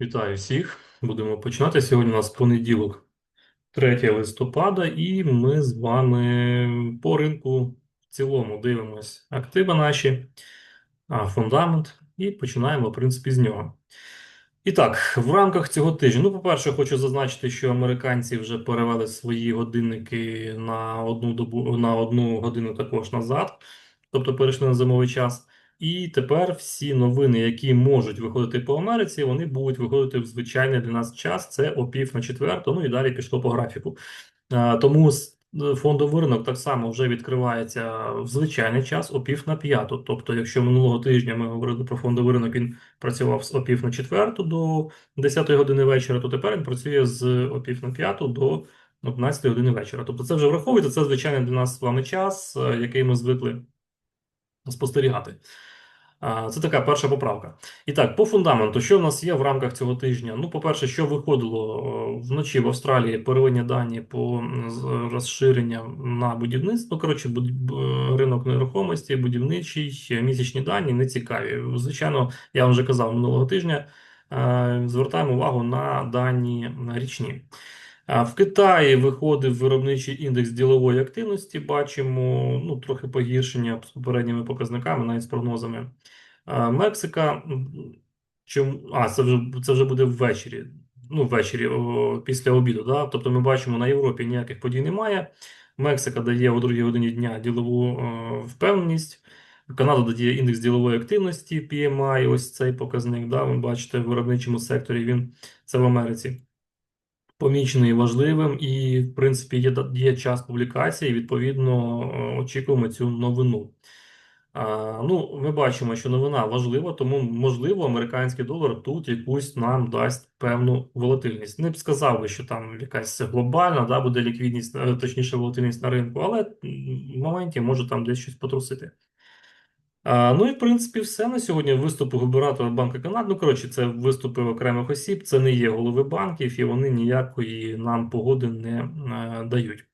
Вітаю всіх. Будемо починати. Сьогодні у нас понеділок, 3 листопада, і ми з вами по ринку в цілому дивимось активи наші, фундамент, і починаємо, в принципі, з нього. І так, в рамках цього тижня, ну, по-перше, хочу зазначити, що американці вже перевели свої годинники на одну добу, на одну годину також назад, тобто перейшли на зимовий час. І тепер всі новини, які можуть виходити по Америці, вони будуть виходити в звичайний для нас час. Це о пів на четверту, ну і далі пішло по графіку. Тому с- фондовий ринок так само вже відкривається в звичайний час о пів на п'яту. Тобто, якщо минулого тижня ми говорили про фондовий ринок, він працював з о пів на четверту до 10 години вечора, то тепер він працює з о пів на п'яту до 11 години вечора. Тобто це вже враховується, це звичайний для нас з вами час, е, який ми звикли спостерігати. Це така перша поправка. І так, по фундаменту, що в нас є в рамках цього тижня? Ну, по-перше, що виходило е, вночі в Австралії первинні дані по м, розширенням на будівництво. Коротше, ринок нерухомості, будівничий, е, місячні дані не цікаві. Звичайно, я вже казав минулого тижня. е, Звертаємо увагу на дані річні. В Китаї виходив виробничий індекс ділової активності. Бачимо ну, трохи погіршення з попередніми показниками, навіть з прогнозами. Мексика, чому, а, це вже, це вже буде ввечері. Ну, ввечері, о, після обіду. Да? Тобто ми бачимо, на Європі ніяких подій немає. Мексика дає о другій годині дня ділову е, впевненість. Канада дає індекс ділової активності, PMI, ось цей показник. Да? Ви бачите, в виробничому секторі він це в Америці помічений важливим, і, в принципі, є, є час публікації, відповідно, е, очікуємо цю новину. А, ну, ми бачимо, що новина важлива, тому, можливо, американський долар тут якусь нам дасть певну волатильність. Не б сказав би, що там якась глобальна, да, буде ліквідність, е, точніше, волатильність на ринку, але в моменті може там десь щось потрусити. Ну і в принципі все на сьогодні. Виступи губернатора Банку Канади. Ну коротше, це виступи окремих осіб. Це не є голови банків, і вони ніякої нам погоди не е, дають.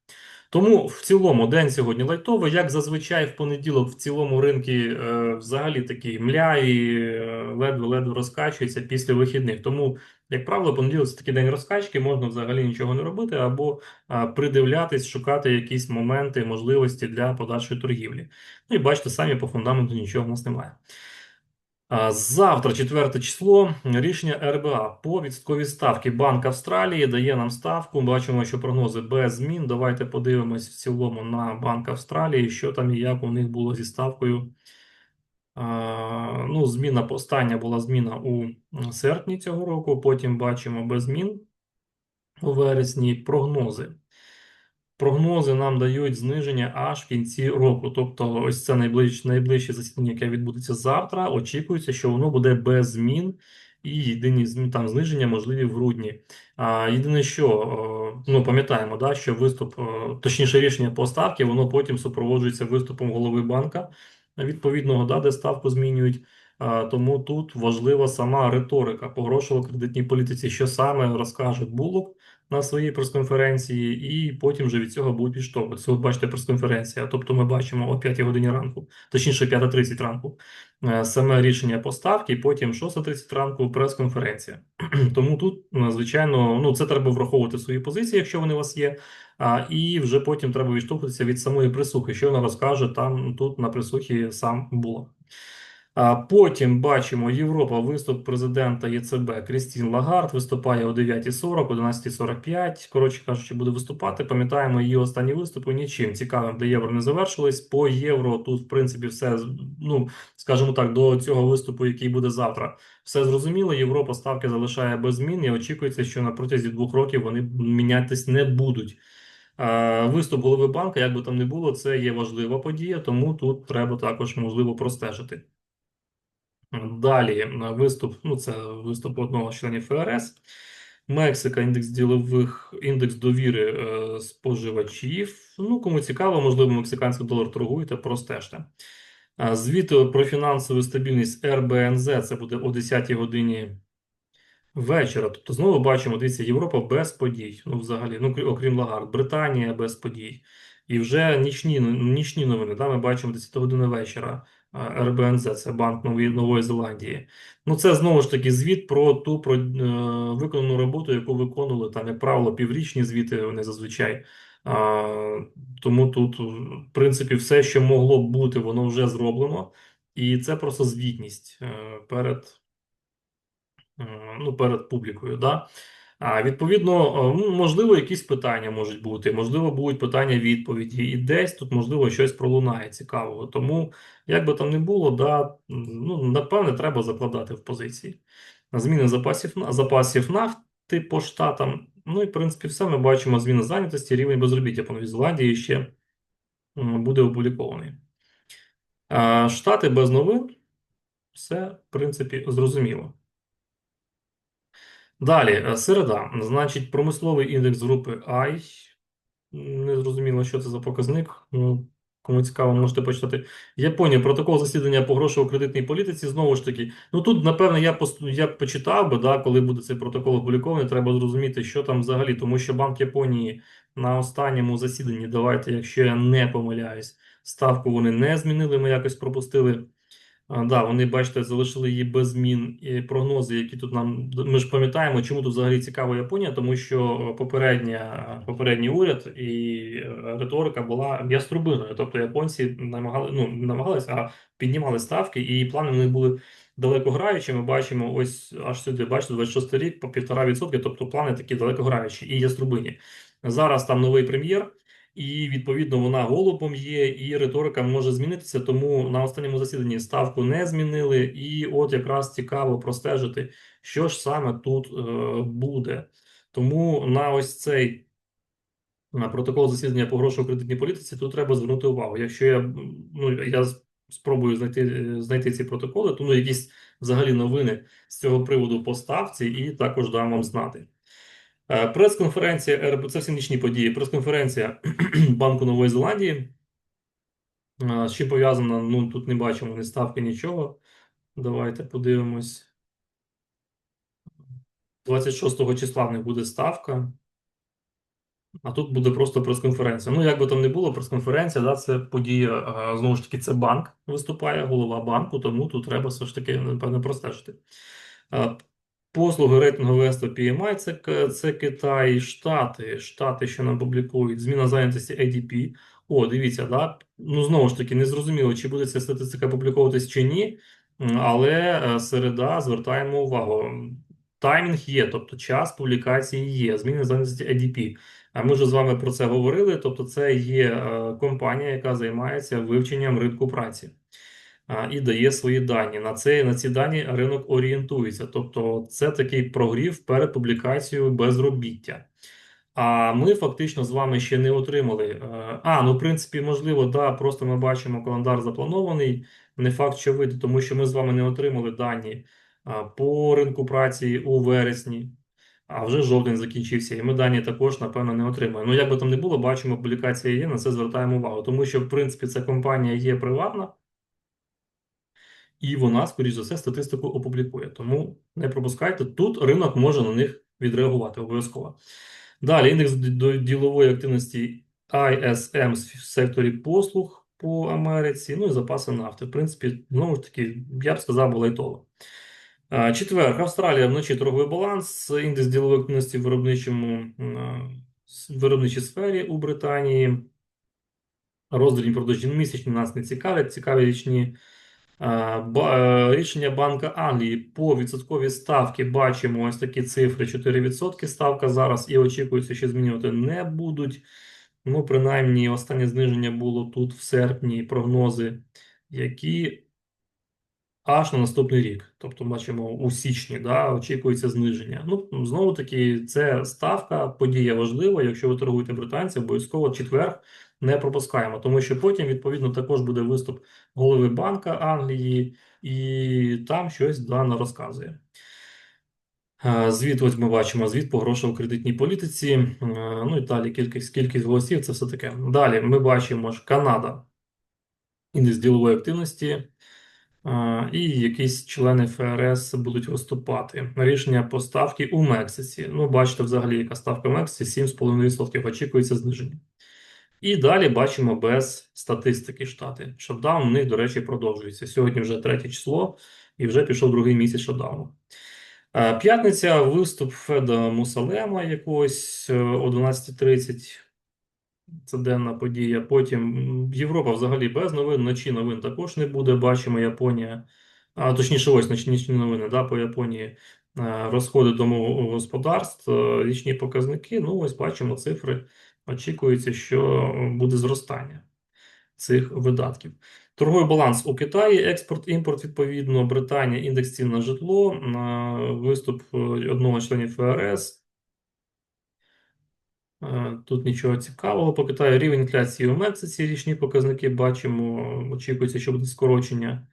Тому в цілому день сьогодні лайтовий, як зазвичай в понеділок, в цілому ринки е, взагалі такі мляві, е, ледве-ледве розкачуються після вихідних. Тому, як правило, понеділок це такий день розкачки, можна взагалі нічого не робити або а, придивлятись, шукати якісь моменти, можливості для подальшої торгівлі. Ну і бачите, самі по фундаменту нічого в нас немає. Завтра, 4 число, рішення РБА по відсотковій ставки. Банк Австралії дає нам ставку. Бачимо, що прогнози без змін. Давайте подивимось в цілому на Банк Австралії, що там і як у них було зі ставкою. Ну, зміна остання була зміна у серпні цього року. Потім бачимо без змін у вересні прогнози. Прогнози нам дають зниження аж в кінці року. Тобто, ось це найближче, найближче засідання, яке відбудеться завтра. Очікується, що воно буде без змін, і єдині там зниження можливі в грудні. А єдине, що ну пам'ятаємо, да, що виступ, точніше рішення по ставці, воно потім супроводжується виступом голови банка відповідного, да, де ставку змінюють. Тому тут важлива сама риторика по грошово-кредитній політиці, що саме розкаже Булок на своїй прес-конференції, і потім вже від цього будуть відштовхуватися. От бачите, прес-конференція. Тобто ми бачимо о 5 годині ранку, точніше 5.30 ранку, е, саме рішення поставки, потім 6.30 ранку прес-конференція. Тому тут, е, звичайно, ну це треба враховувати свої позиції, якщо вони у вас є. А, і вже потім треба відштовхуватися від самої присухи, що вона розкаже там тут на присухі сам було. Потім бачимо Європа, виступ президента ЄЦБ Крістін Лагард виступає о 9.40, 11.45. Коротше кажучи, буде виступати. Пам'ятаємо її останні виступи нічим цікавим для євро не завершились. По євро тут, в принципі, все ну скажімо так, до цього виступу, який буде завтра, все зрозуміло. Європа ставки залишає без змін і очікується, що на протязі двох років вони мінятись не будуть. Виступ голови банка, як би там не було, це є важлива подія, тому тут треба також можливо простежити. Далі виступ, ну це виступ одного з членів ФРС. Мексика, індекс ділових, індекс довіри е, споживачів. Ну, кому цікаво, можливо, мексиканський долар торгуєте, простежте. Е, Звіт про фінансову стабільність РБНЗ це буде о 10 годині вечора. Тобто, знову бачимо, дивіться, Європа без подій. Ну, взагалі, ну окрім Лагард, Британія без подій. І вже нічні, нічні новини. Да, ми бачимо 10 години вечора. РБНЗ, це Банк Нової, Нової Зеландії. Ну, це знову ж таки звіт про ту про, е, виконану роботу, яку виконували там, як правило, піврічні звіти вони зазвичай. А, тому тут, в принципі, все, що могло б бути, воно вже зроблено. І це просто звітність е, перед, е, ну, перед публікою. Да? Відповідно, е, ну, можливо, якісь питання можуть бути, можливо, будуть питання відповіді, і десь тут, можливо, щось пролунає цікавого. Тому, як би там не було, да, ну, напевне, треба закладати в позиції. Зміни запасів запасів нафти по штатам. Ну і в принципі, все ми бачимо зміни зайнятості, рівень безробіття по Новій Зеландії ще буде опублікований. Штати без новин, все, в принципі, зрозуміло. Далі, е, середа. Значить, промисловий індекс групи I. Не зрозуміло, що це за показник. Ну, Кому цікаво, можете почитати. Японія, протокол засідання по грошово-кредитній політиці. Знову ж таки, ну тут, напевно, я я почитав би, да, коли буде цей протокол опублікований, треба зрозуміти, що там взагалі, тому що Банк Японії на останньому засіданні, давайте, якщо я не помиляюсь, ставку вони не змінили, ми якось пропустили. Да, вони, бачите, залишили її без змін і прогнози, які тут нам ми ж пам'ятаємо, чому тут взагалі цікава Японія, тому що попередня попередній уряд і е, риторика була яструбиною. Тобто японці намагали ну намагалися, а піднімали ставки, і плани в них були далекограючі. Ми бачимо ось аж сюди, бачите, 26 рік по півтора відсотки. Тобто плани такі далекограючі і яструбині. Зараз там новий прем'єр і відповідно вона голубом є, і риторика може змінитися. Тому на останньому засіданні ставку не змінили. І от якраз цікаво простежити, що ж саме тут е, буде. Тому на ось цей на протокол засідання по грошово-кредитній політиці тут треба звернути увагу. Якщо я ну я спробую знайти знайти ці протоколи, то ну якісь взагалі новини з цього приводу по ставці, і також дам вам знати. Е, прес-конференція РБ, це всі нічні події. Прес-конференція Банку Нової Зеландії. Е, з чим пов'язана? Ну тут не бачимо ні ставки, нічого. Давайте подивимось. 26 числа в них буде ставка. А тут буде просто прес-конференція. Ну, як би там не було, прес-конференція, да, це подія, е, знову ж таки, це банк виступає, голова банку, тому тут треба все ж таки, напевно, простежити. Послуги рейтингу Весту PMI це, це Китай, Штати, Штати, що нам публікують, зміна зайнятості ADP. О, дивіться, да? Ну, знову ж таки, не зрозуміло, чи буде ця статистика публіковуватись чи ні, але е, середа звертаємо увагу. Таймінг є, тобто час публікації є, зміни зайнятості ADP. А ми вже з вами про це говорили. Тобто, це є е, компанія, яка займається вивченням ринку праці і дає свої дані. На це на ці дані ринок орієнтується. Тобто, це такий прогрів перед публікацією безробіття. А ми фактично з вами ще не отримали. Е, а, ну в принципі, можливо, да, просто ми бачимо календар запланований. Не факт, що вийде, тому що ми з вами не отримали дані по ринку праці у вересні, а вже жовтень закінчився, і ми дані також, напевно, не отримаємо. Ну, як би там не було, бачимо, публікація є, на це звертаємо увагу, тому що, в принципі, ця компанія є приватна і вона, скоріш за все, статистику опублікує. Тому не пропускайте. Тут ринок може на них відреагувати обов'язково. Далі індекс ділової активності ISM в секторі послуг по Америці, ну і запаси нафти. В принципі, знову ж таки, я б сказав, було лайтово. Четвер, Австралія вночі торговий баланс, індекс ділової активності в виробничому виробничій сфері у Британії. Роздрібні продажі місячні нас не цікавлять, цікаві річні. Е, рішення Банка Англії по відсотковій ставки бачимо ось такі цифри: 4% ставка зараз і очікується, що змінювати не будуть. Ну, принаймні, останнє зниження було тут в серпні. Прогнози, які аж на наступний рік. Тобто, бачимо, у січні да, очікується зниження. Ну, знову таки, це ставка, подія важлива. Якщо ви торгуєте британці, обов'язково четвер не пропускаємо, тому що потім, відповідно, також буде виступ голови Банка Англії, і там щось дано розказує. Звіт, ось ми бачимо звіт по грошово-кредитній політиці. Е, ну і далі кількість кількість голосів, це все таке. Далі ми бачимо що Канада, індекс ділової активності. І якісь члени ФРС будуть виступати. Рішення по ставки у Мексиці. Ну, бачите, взагалі, яка ставка в Мексиці 7,5%. Очікується зниження. І далі бачимо без статистики штати. Шатдаун у них, до речі, продовжується. Сьогодні вже третє число, і вже пішов другий місяць шатдауну. Е, П'ятниця виступ Феда Мусалема якогось е, о 12.30. Це денна подія. Потім Європа взагалі без новин, вночі новин також не буде. Бачимо Японія, а точніше, ось ночні новини да, по Японії. Розходи домогосподарств, е, річні показники. Ну, ось бачимо цифри. Очікується, що буде зростання цих видатків. Торговий баланс у Китаї, експорт, імпорт, відповідно, Британія, індекс цін на житло, виступ е, одного членів ФРС. Е, Тут нічого цікавого по Китаю. Рівень інфляції у Мексиці, річні показники бачимо. Очікується, що буде скорочення.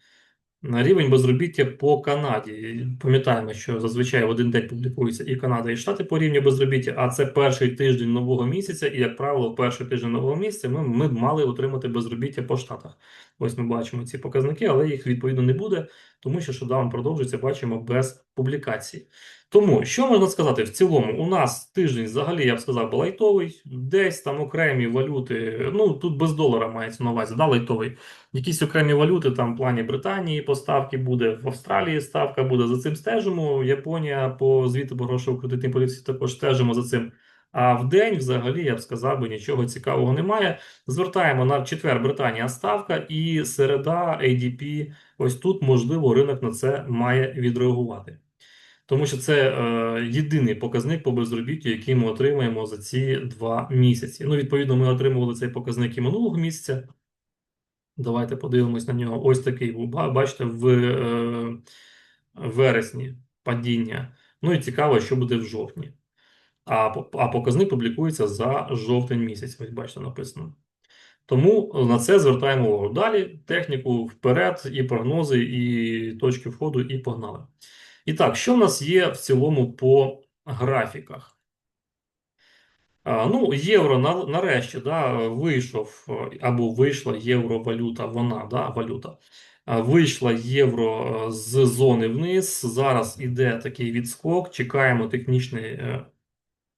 На рівень безробіття по Канаді. Пам'ятаємо, що зазвичай в один день публікуються і Канада, і Штати по рівню безробіття, а це перший тиждень нового місяця, і, як правило, перший тиждень нового місяця ми, ми мали отримати безробіття по штатах. Ось ми бачимо ці показники, але їх відповідно не буде, тому що шодаун продовжується, бачимо без публікації. Тому що можна сказати в цілому, у нас тиждень взагалі, я б сказав, би лайтовий, десь там окремі валюти. Ну тут без долара мається на увазі, да, лайтовий. Якісь окремі валюти, там в плані Британії поставки буде, в Австралії ставка буде. За цим стежимо. Японія по звіту по грошово-кредитній поліції також стежимо за цим. А в день, взагалі, я б сказав, би нічого цікавого немає. Звертаємо на четвер Британія ставка і середа ADP. Ось тут можливо ринок на це має відреагувати. Тому що це е, єдиний показник по безробіттю, який ми отримаємо за ці два місяці. Ну, відповідно, ми отримували цей показник і минулого місяця. Давайте подивимось на нього. Ось такий був. Бачите, в е, вересні падіння. Ну і цікаво, що буде в жовтні. А, а показник публікується за жовтень місяць. Ось бачите, написано. Тому на це звертаємо увагу. Далі техніку вперед, і прогнози, і точки входу, і погнали. І так, що в нас є в цілому по графіках? А, Ну, євро на, нарешті да, вийшов або вийшла євровалюта, вона да, валюта. Вийшла євро е, з зони вниз. Зараз іде такий відскок. Чекаємо технічний е,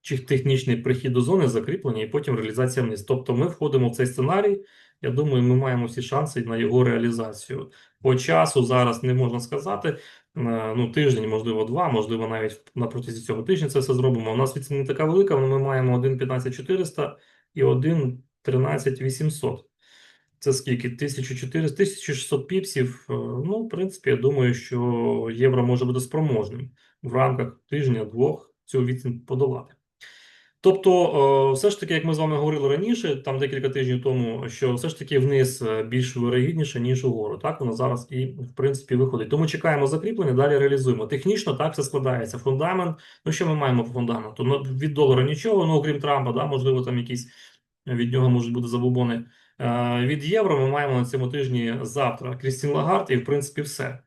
чи технічний прихід до зони закріплення і потім реалізація вниз. Тобто ми входимо в цей сценарій. Я думаю, ми маємо всі шанси на його реалізацію. По часу зараз не можна сказати. Е, ну, тиждень, можливо, два, можливо, навіть на протязі цього тижня це все зробимо. У нас відсіна не така велика, але ми маємо 1,15400 і 1,13800. Це скільки? 1400, 1600 піпсів. Е, ну, в принципі, я думаю, що євро може бути спроможним в рамках тижня-двох цю відстань подолати. Тобто, все ж таки, як ми з вами говорили раніше, там декілька тижнів тому, що все ж таки вниз е, більш вирогідніше, ніж угору. Так воно зараз і в принципі виходить. Тому чекаємо закріплення, далі реалізуємо. Технічно так все складається. Фундамент. Ну що ми маємо по фундаменту? Ну від долара нічого, ну окрім Трампа, да, можливо, там якісь від нього можуть бути забобони. Е, від євро ми маємо на цьому тижні завтра Крістін Лагард, і в принципі все.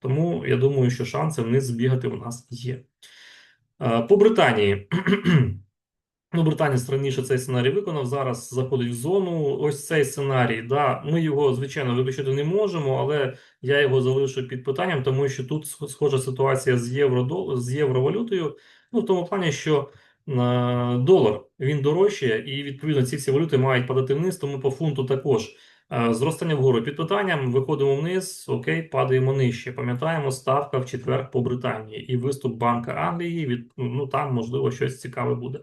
Тому я думаю, що шанси вниз збігати у нас є. Е, по Британії. Ну, британець раніше цей сценарій виконав, зараз заходить в зону. Ось цей сценарій. Да, Ми його, звичайно, виключити не можемо, але я його залишу під питанням, тому що тут схожа ситуація з євро з євровалютою. Ну, в тому плані, що е, долар він дорожчає, і відповідно ці всі валюти мають падати вниз, тому по фунту також. Е, зростання вгору під питанням, виходимо вниз, окей, падаємо нижче. Пам'ятаємо, ставка в четвер по Британії і виступ Банка Англії. Від ну там можливо щось цікаве буде.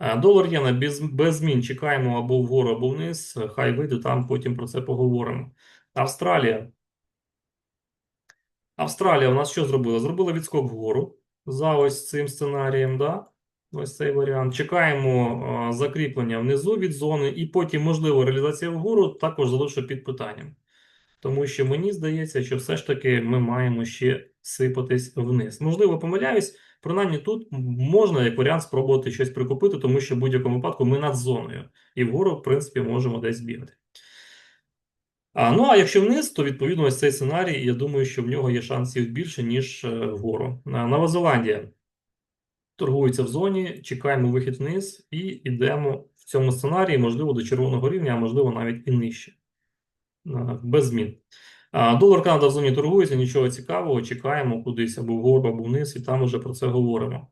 Е, долар єна без, без змін чекаємо або вгору, або вниз. Хай вийде там, потім про це поговоримо. Австралія. Австралія у нас що зробила? Зробила відскок вгору за ось цим сценарієм. да? Ось цей варіант. Чекаємо а, закріплення внизу від зони, і потім, можливо, реалізація вгору також залишу під питанням. Тому що мені здається, що все ж таки ми маємо ще сипатись вниз. Можливо, помиляюсь. Принаймні тут можна як варіант спробувати щось прикупити, тому що в будь-якому випадку ми над зоною, і вгору, в принципі, можемо десь бігати. А, Ну а якщо вниз, то відповідно ось цей сценарій, я думаю, що в нього є шансів більше, ніж е, вгору. Нова Зеландія торгується в зоні, чекаємо вихід вниз і йдемо в цьому сценарії, можливо, до червоного рівня, а можливо навіть і нижче. Без змін. Долар Канада в зоні торгується, нічого цікавого, чекаємо кудись або вгору, або вниз, і там вже про це говоримо.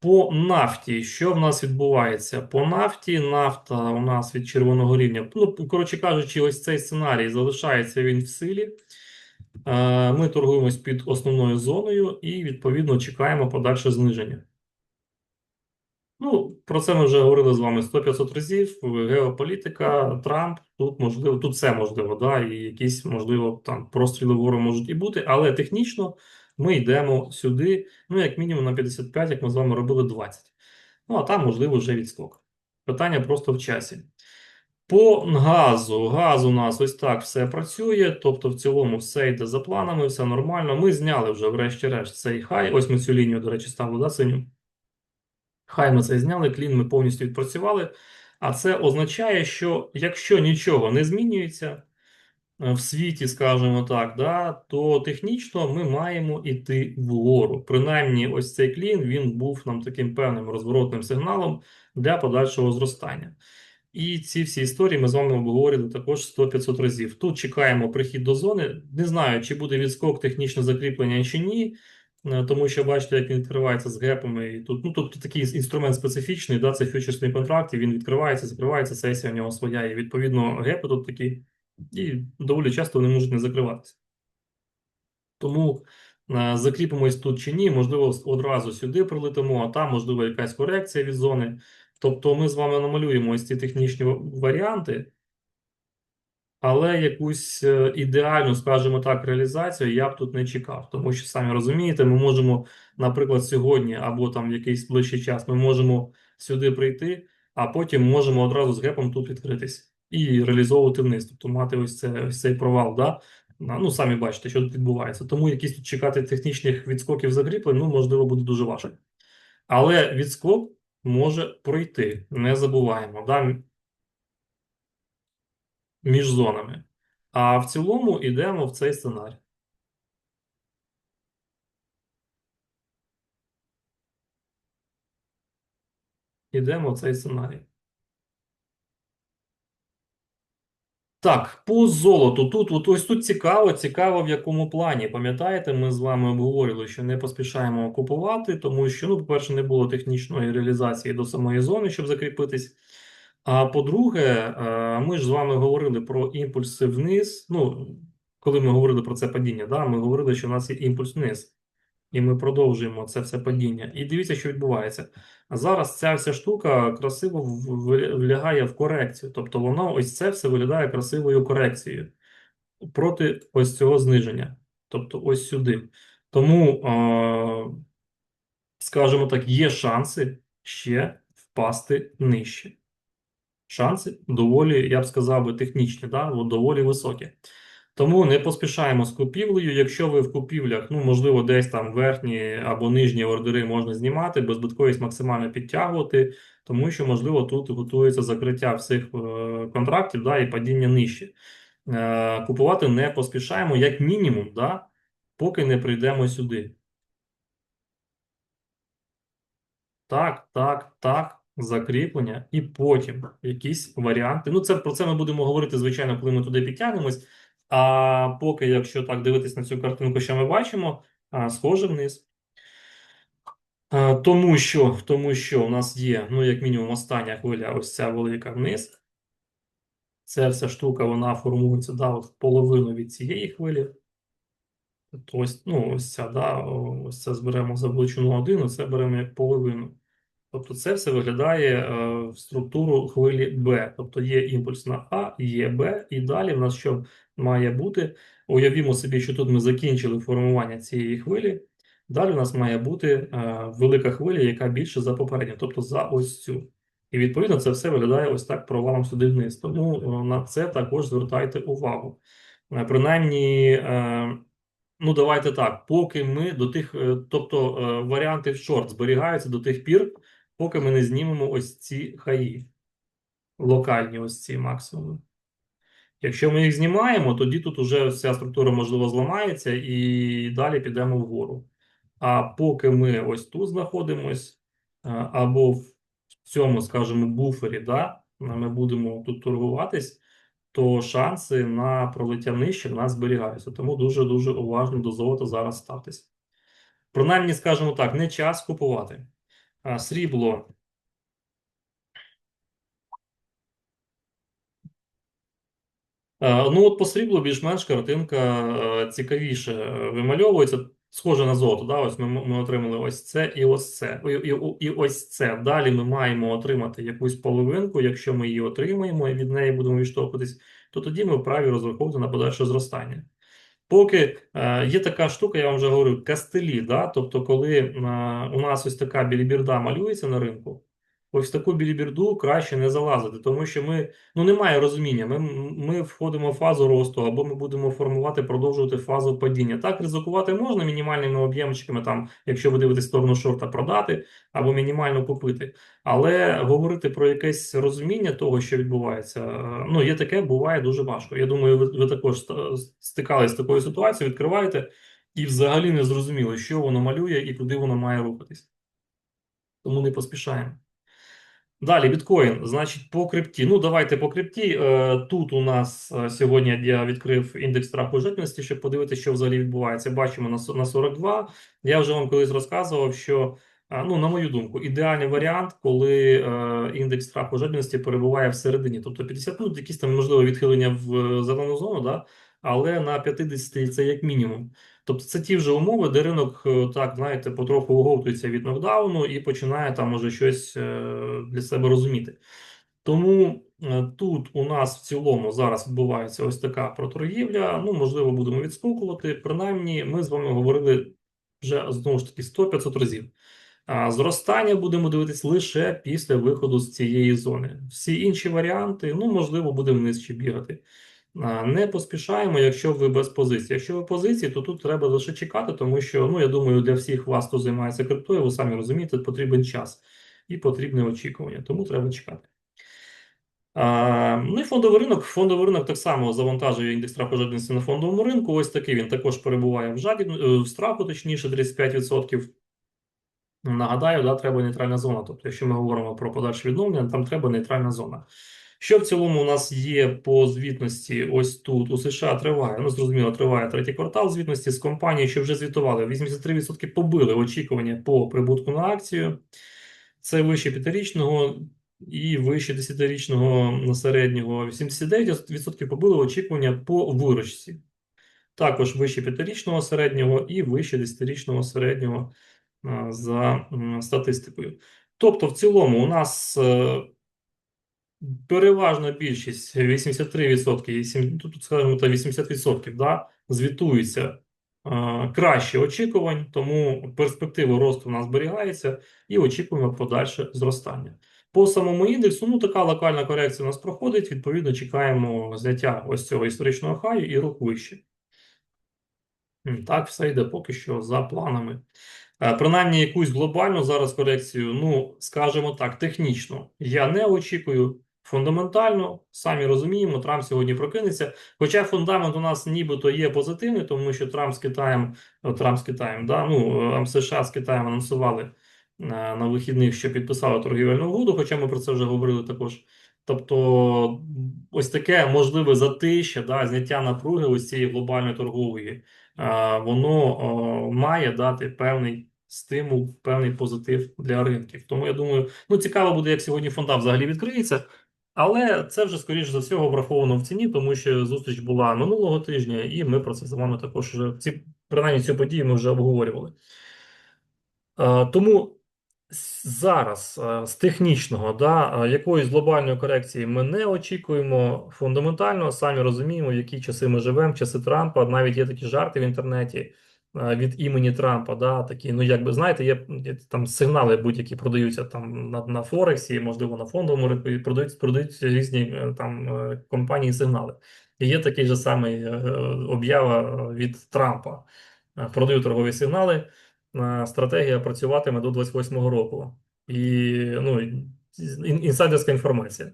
По нафті, що в нас відбувається? По нафті, нафта у нас від червоного рівня. Ну, коротше кажучи, ось цей сценарій залишається він в силі. Ми торгуємось під основною зоною і, відповідно, чекаємо подальше зниження. Ну, про це ми вже говорили з вами 100-500 разів. Геополітика, Трамп, тут можливо, тут все можливо, да, і якісь, можливо, там простріли вгору можуть і бути, але технічно ми йдемо сюди, ну, як мінімум, на 55, як ми з вами робили 20. Ну, а там, можливо, вже відскок. Питання просто в часі. По газу, газ у нас ось так все працює, тобто в цілому все йде за планами, все нормально. Ми зняли вже, врешті-решт, цей хай. Ось ми цю лінію, до речі, ставили, да, синю? Хай ми це зняли, клін ми повністю відпрацювали. А це означає, що якщо нічого не змінюється е, в світі, скажімо так, да, то технічно ми маємо йти вгору. Принаймні, ось цей клін він був нам таким певним розворотним сигналом для подальшого зростання. І ці всі історії ми з вами обговорили також 100-500 разів. Тут чекаємо прихід до зони. Не знаю, чи буде відскок технічне закріплення чи ні. Е, тому що бачите, як він відкривається з гепами. І тут, ну, тобто такий інструмент специфічний, да, це фьючерсний контракт, і він відкривається, закривається, сесія в нього своя. І відповідно гепи тут такі, і доволі часто вони можуть не закриватися. Тому е, закріпимось тут чи ні, можливо, одразу сюди прилетимо, а там, можливо, якась корекція від зони. Тобто ми з вами намалюємо ось ці технічні варіанти. Але якусь е, ідеальну, скажімо так, реалізацію я б тут не чекав, тому що самі розумієте, ми можемо, наприклад, сьогодні або там в якийсь ближчий час ми можемо сюди прийти, а потім можемо одразу з гепом тут відкритись і реалізовувати вниз, тобто мати ось це ось цей провал. Да? Ну, самі бачите, що тут відбувається. Тому якісь тут чекати технічних відскоків закріплень, ну, можливо, буде дуже важко. Але відскок може пройти, не забуваємо. Да? Між зонами. А в цілому йдемо в цей сценарій. Йдемо в цей сценарій. Так, по золоту. Тут от ось тут цікаво, цікаво в якому плані. Пам'ятаєте, ми з вами обговорили, що не поспішаємо купувати, тому що, ну, по-перше, не було технічної реалізації до самої зони, щоб закріпитись. А по-друге, е, ми ж з вами говорили про імпульси вниз. Ну, коли ми говорили про це падіння, да, ми говорили, що в нас є імпульс вниз, і ми продовжуємо це все падіння. І дивіться, що відбувається. Зараз ця вся штука красиво влягає в корекцію. Тобто, воно ось це все виглядає красивою корекцією проти ось цього зниження. Тобто, ось сюди. Тому, е, скажімо так, є шанси ще впасти нижче шанси доволі, я б сказав би, технічні, да? доволі високі. Тому не поспішаємо з купівлею. Якщо ви в купівлях, ну, можливо, десь там верхні або нижні ордери можна знімати, безбитковість максимально підтягувати, тому що, можливо, тут готується закриття всіх е контрактів да, і падіння нижче. Е Купувати не поспішаємо, як мінімум, да, поки не прийдемо сюди. Так, так, так закріплення, і потім якісь варіанти. Ну, це про це ми будемо говорити, звичайно, коли ми туди підтягнемось. А поки, якщо так дивитись на цю картинку, що ми бачимо, схоже вниз. Тому що тому що у нас є, ну, як мінімум, остання хвиля, ось ця велика вниз. Ця вся штука вона формується да, от в половину від цієї хвилі. Тобто ось, ну, ось ця, да, ось це зберемо за величину 1, це беремо як половину. Тобто це все виглядає е, в структуру хвилі Б. Тобто є імпульс на А, є Б, і далі в нас що має бути? Уявімо собі, що тут ми закінчили формування цієї хвилі. Далі у нас має бути е, велика хвиля, яка більше за попередню, тобто за ось цю. І відповідно це все виглядає ось так провалом сюди вниз. Тому е, на це також звертайте увагу. Е, принаймні. Е, Ну, давайте так. Поки ми до тих, е, тобто варіанти в шорт зберігаються до тих пір, поки ми не знімемо ось ці хаї, локальні ось ці максимуми. Якщо ми їх знімаємо, тоді тут вже вся структура, можливо, зламається і далі підемо вгору. А поки ми ось тут знаходимось, або в цьому, скажімо, буфері, да, ми будемо тут торгуватись, то шанси на пролиття нижче в нас зберігаються. Тому дуже-дуже уважно до золота зараз ставтесь. Принаймні, скажімо так, не час купувати. А, Срібло. Ну, от по сріблу більш-менш картинка цікавіше е, вимальовується. Схоже на золото. Да? Ось ми, ми отримали ось це і ось це. І, і, і ось це. Далі ми маємо отримати якусь половинку. Якщо ми її отримаємо і від неї будемо відштовхуватись, то тоді ми вправі розраховувати на подальше зростання. Поки е, є така штука, я вам вже говорю, кастелі, да? Тобто, коли е, у нас ось така білібірда малюється на ринку, ось в таку білібірду краще не залазити, тому що ми ну немає розуміння. Ми, ми входимо в фазу росту, або ми будемо формувати, продовжувати фазу падіння. Так ризикувати можна мінімальними об'ємчиками, там, якщо ви дивитесь сторону шорта, продати або мінімально купити. Але говорити про якесь розуміння того, що відбувається, е, ну є таке, буває дуже важко. Я думаю, ви, ви також стикались з такою ситуацією, відкриваєте і взагалі не зрозуміли, що воно малює і куди воно має рухатись. Тому не поспішаємо. Далі біткоін, значить, по крипті. Ну, давайте по крипті. Е, Тут у нас е, сьогодні я відкрив індекс страху жертвності, щоб подивитися, що взагалі відбувається. Бачимо на со- на 42. Я вже вам колись розказував, що, е, ну, на мою думку, ідеальний варіант, коли індекс страху жертвності перебуває всередині. Тобто 50, ну, якісь там, можливо, відхилення в зелену зону, да? але на 50 це як мінімум. Тобто це ті вже умови, де ринок е, так, знаєте, потроху оговтується від нокдауну і починає там може щось е, для себе розуміти. Тому е, тут у нас в цілому зараз відбувається ось така проторгівля. Ну, можливо, будемо відстукувати. Принаймні, ми з вами говорили вже знову ж таки 100-500 разів. А зростання будемо дивитись лише після виходу з цієї зони. Всі інші варіанти, ну, можливо, будемо вниз ще бігати. Не поспішаємо, якщо ви без позиції. Якщо ви позиції, то тут треба лише чекати, тому що, ну, я думаю, для всіх вас, хто займається криптою, ви самі розумієте, потрібен час і потрібне очікування, тому треба чекати. А, ну і фондовий ринок. Фондовий ринок так само завантажує індекс страху жадібності на фондовому ринку. Ось такий він також перебуває в жадіб... е, в страху, точніше, 35%. Нагадаю, да, треба нейтральна зона. Тобто, якщо ми говоримо про подальше відновлення, там треба нейтральна зона. Що в цілому у нас є по звітності? Ось тут у США триває. Ну, зрозуміло, триває третій квартал звітності з компанії, що вже звітували. 83% побили очікування по прибутку на акцію. Це вище п'ятирічного і вище десятирічного середнього. 89% побили очікування по виручці. Також вище п'ятирічного середнього і вище десятирічного середнього за статистикою. Тобто, в цілому, у нас е, переважна більшість 83%, і тут скажімо, та 80%, да, звітуються е, краще очікувань, тому перспектива росту у нас зберігається і очікуємо подальше зростання. По самому індексу, ну така локальна корекція у нас проходить. Відповідно, чекаємо зняття ось цього історичного хаю і рух вище. Так, все йде поки що за планами. Е, Принаймні, якусь глобальну зараз корекцію, ну, скажімо так, технічно я не очікую. Фундаментально, самі розуміємо, Трамп сьогодні прокинеться. Хоча фундамент у нас нібито є позитивний, тому що Трамп з Китаєм, о, Трамп з Китаєм, да, ну, е, США з Китаєм анонсували е, на вихідних, що підписали торгівельну угоду, хоча ми про це вже говорили також. Тобто, ось таке можливе затища, да, зняття напруги ось цієї глобальної торгової воно має дати певний стимул, певний позитив для ринків. Тому я думаю, ну цікаво буде, як сьогодні фонда взагалі відкриється. Але це вже скоріш за всього враховано в ціні, тому що зустріч була минулого тижня, і ми про це з вами також ці принаймні цю подію ми вже обговорювали. Е, Тому зараз е, з технічного, да, е, якоїсь глобальної корекції ми не очікуємо фундаментально, самі розуміємо, в які часи ми живемо, часи Трампа. Навіть є такі жарти в інтернеті від імені Трампа. Да, такі, ну якби знаєте, є, там сигнали будь-які продаються там на, на Форексі, можливо, на фондовому ринку, продають, продають різні е, там е, компанії сигнали. І є такий же самий е, об'ява е, від Трампа. Е, Продаю торгові сигнали е, стратегія працюватиме до 28-го року. І ну, інсайдерська інформація.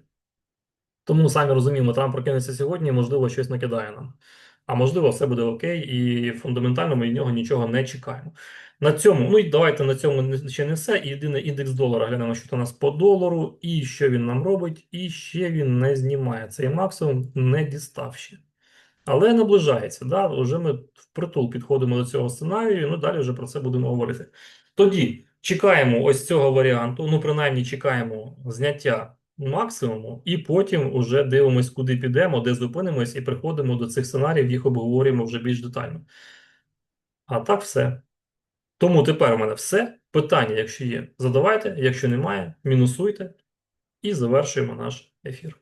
Тому самі розуміємо, Трамп прокинеться сьогодні, можливо, щось накидає нам. А можливо, все буде окей, і фундаментально ми від нього нічого не чекаємо. На цьому, ну і давайте на цьому ще не все. Єдиний індекс долара глянемо, що у нас по долару, і що він нам робить, і ще він не знімає цей максимум, не дістав ще. Але наближається, да? Вже ми впритул підходимо до цього сценарію, ну далі вже про це будемо говорити. Тоді Чекаємо ось цього варіанту, ну, принаймні, чекаємо зняття максимуму, і потім уже дивимось, куди підемо, де зупинимось, і приходимо до цих сценаріїв, їх обговорюємо вже більш детально. А так все. Тому тепер у мене все. Питання, якщо є, задавайте, якщо немає, мінусуйте і завершуємо наш ефір.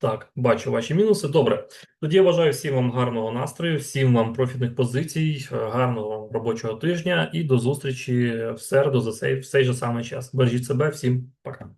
Так, бачу ваші мінуси. Добре. Тоді я бажаю всім вам гарного настрою, всім вам профітних позицій, е, гарного вам робочого тижня і до зустрічі в середу за цей в цей же самий час. Бережіть себе, всім пока.